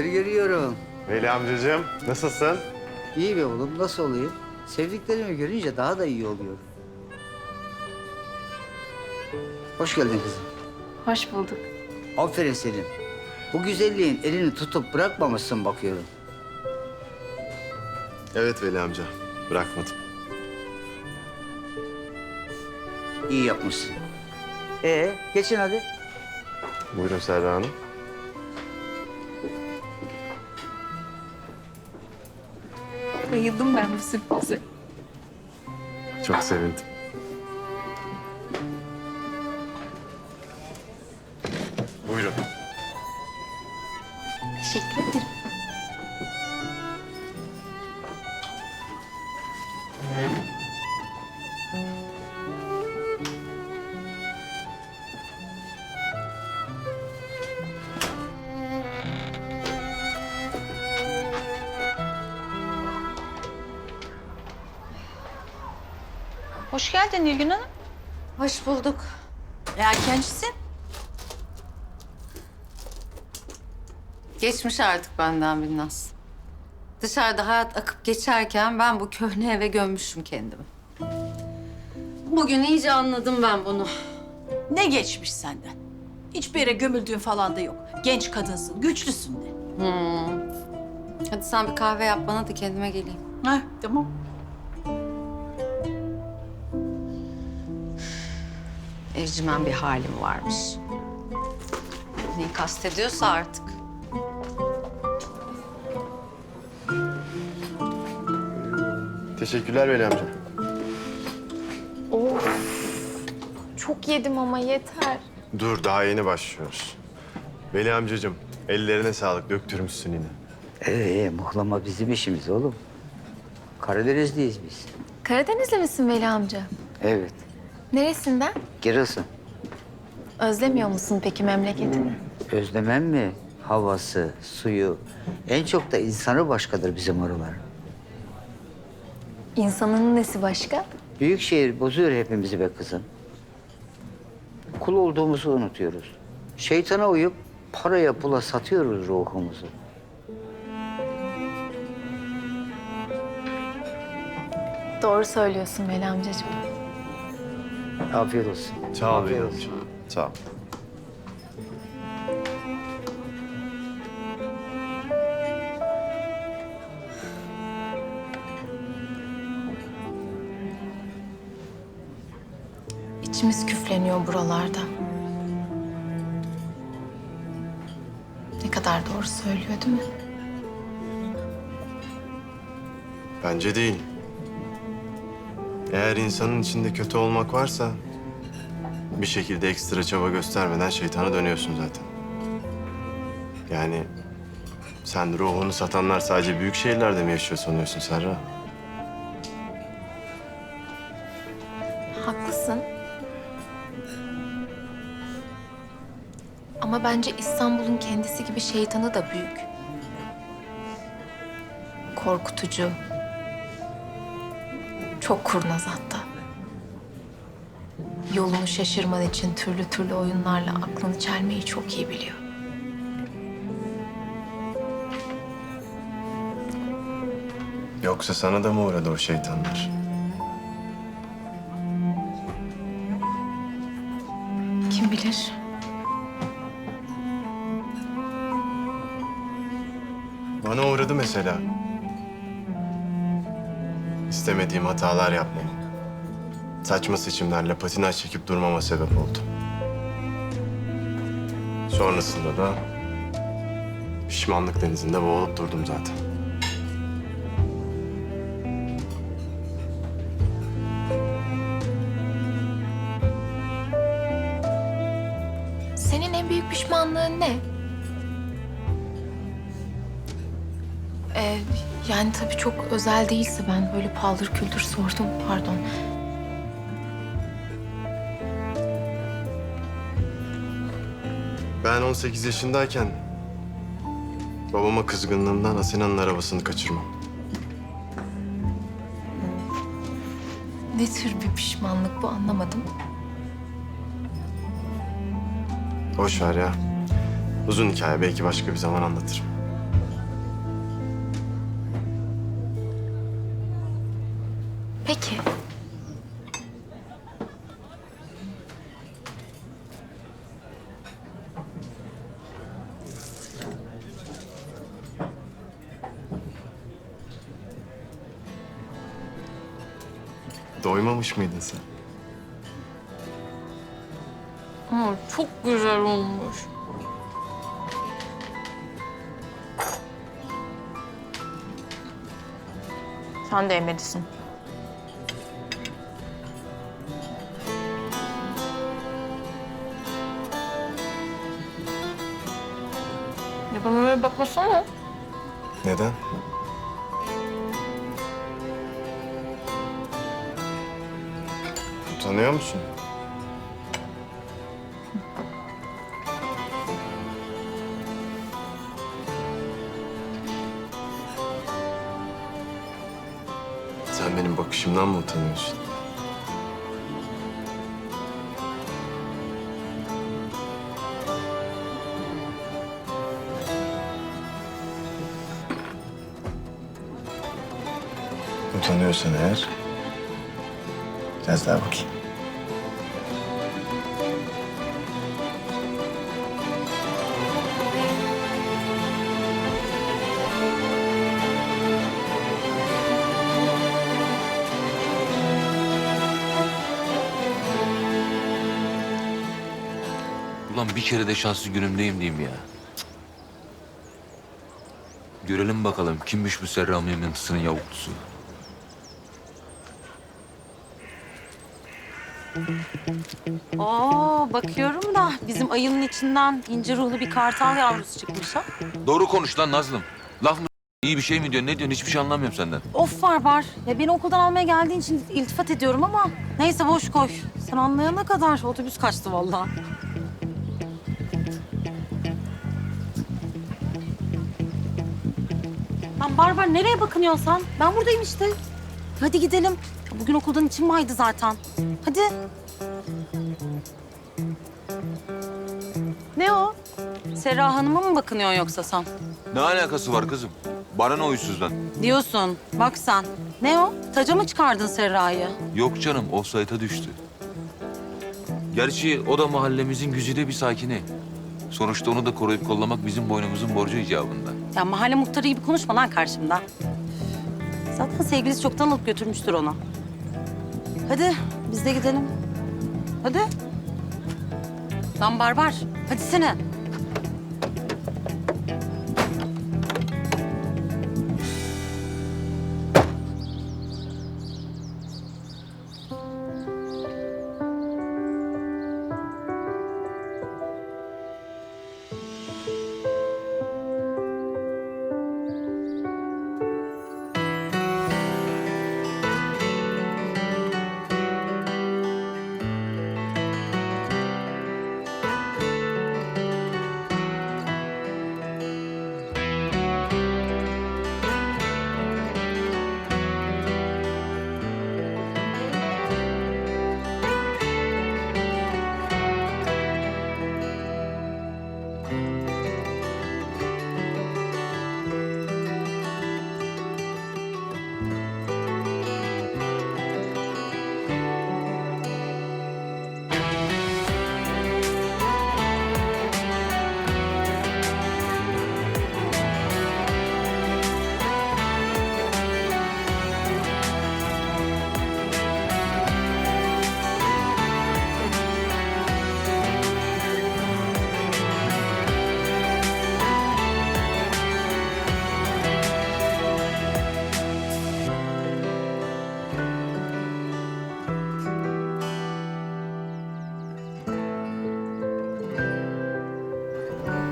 Kimleri görüyorum. Veli amcacığım nasılsın? İyi be oğlum nasıl olayım? Sevdiklerimi görünce daha da iyi oluyorum. Hoş geldin kızım. Hoş bulduk. Aferin senin. Bu güzelliğin elini tutup bırakmamışsın bakıyorum. Evet Veli amca bırakmadım. İyi yapmışsın. Ee, geçin hadi. Buyurun Serra Hanım. Bayıldım ben bu sürprize. Çok sevindim. Buyurun. Teşekkür ederim. Hoş geldin Nilgün Hanım. Hoş bulduk. Erkencisin. Geçmiş artık benden bir naz. Dışarıda hayat akıp geçerken ben bu köhne eve gömmüşüm kendimi. Bugün iyice anladım ben bunu. Ne geçmiş senden? Hiçbir yere gömüldüğün falan da yok. Genç kadınsın, güçlüsün de. Hmm. Hadi sen bir kahve yap bana da kendime geleyim. Ha, tamam. Evcimen bir halim varmış. Neyi kastediyorsa artık. Teşekkürler Veli amca. Çok yedim ama yeter. Dur daha yeni başlıyoruz. Veli amcacığım ellerine sağlık döktürmüşsün yine. Ee, muhlama bizim işimiz oğlum. Karadenizliyiz biz. Karadenizli misin Veli amca? Evet, Neresinden? Giresun. Özlemiyor musun peki memleketini? Özlemem mi? Havası, suyu. En çok da insanı başkadır bizim oralar. İnsanın nesi başka? Büyük şehir bozuyor hepimizi be kızım. Kul olduğumuzu unutuyoruz. Şeytana uyup paraya pula satıyoruz ruhumuzu. Doğru söylüyorsun Veli amcacığım. Afiyet olsun. Sağ ol Afiyet olsun. Sağ ol. İçimiz küfleniyor buralarda. Ne kadar doğru söylüyor değil mi? Bence değil. Eğer insanın içinde kötü olmak varsa... ...bir şekilde ekstra çaba göstermeden şeytana dönüyorsun zaten. Yani sen ruhunu satanlar sadece büyük şehirlerde mi yaşıyor sanıyorsun Serra? Haklısın. Ama bence İstanbul'un kendisi gibi şeytanı da büyük. Korkutucu. Çok kurnaz hatta. Yolunu şaşırman için türlü türlü oyunlarla aklını çelmeyi çok iyi biliyor. Yoksa sana da mı uğradı o şeytanlar? Kim bilir? Bana uğradı mesela. İstemediğim hatalar yapmam. Saçma seçimlerle patinaj çekip durmama sebep oldu. Sonrasında da pişmanlık denizinde boğulup durdum zaten. Senin en büyük pişmanlığın ne? Ee, yani tabii çok özel değilse ben böyle paldır küldür sordum pardon. Ben 18 yaşındayken babama kızgınlığımdan Asena'nın arabasını kaçırmam. Ne tür bir pişmanlık bu anlamadım. Boş ver ya. Uzun hikaye belki başka bir zaman anlatırım. Peki. Doymamış mıydın sen? Ama çok güzel olmuş. Sen de yemelisin. Ya bana böyle bakmasana. Neden? Utanıyor musun? Sen benim bakışımdan mı utanıyorsun? Utanıyorsan eğer biraz daha bakayım. Ulan bir kere de şanslı günümdeyim diyeyim ya. Görelim bakalım kimmiş bu Serra Mehmet'sinin yavuklusu. Oo bakıyorum da bizim ayının içinden ince ruhlu bir kartal yavrusu çıkmış ha. Doğru konuş lan Nazlım. Laf mı iyi bir şey mi diyorsun ne diyorsun hiçbir şey anlamıyorum senden. Of var var. Ya beni okuldan almaya geldiğin için iltifat ediyorum ama neyse boş koy. Sen anlayana kadar otobüs kaçtı vallahi. Lan Barbar nereye bakınıyorsun sen? Ben buradayım işte. Hadi gidelim. Bugün okuldan içim maydı zaten. Hadi. Ne o? Serra Hanım'a mı bakınıyorsun yoksa sen? Ne alakası var kızım? Bana ne uysuzdan? Diyorsun. Bak sen. Ne o? Taca mı çıkardın Serra'yı? Yok canım offside'a düştü. Gerçi o da mahallemizin güzide bir sakini. Sonuçta onu da koruyup kollamak bizim boynumuzun borcu icabında. Ya mahalle muhtarı gibi konuşma lan karşımda. Zaten sevgilisi çoktan alıp götürmüştür onu. Hadi biz de gidelim. Hadi. Lan barbar. Hadi sene.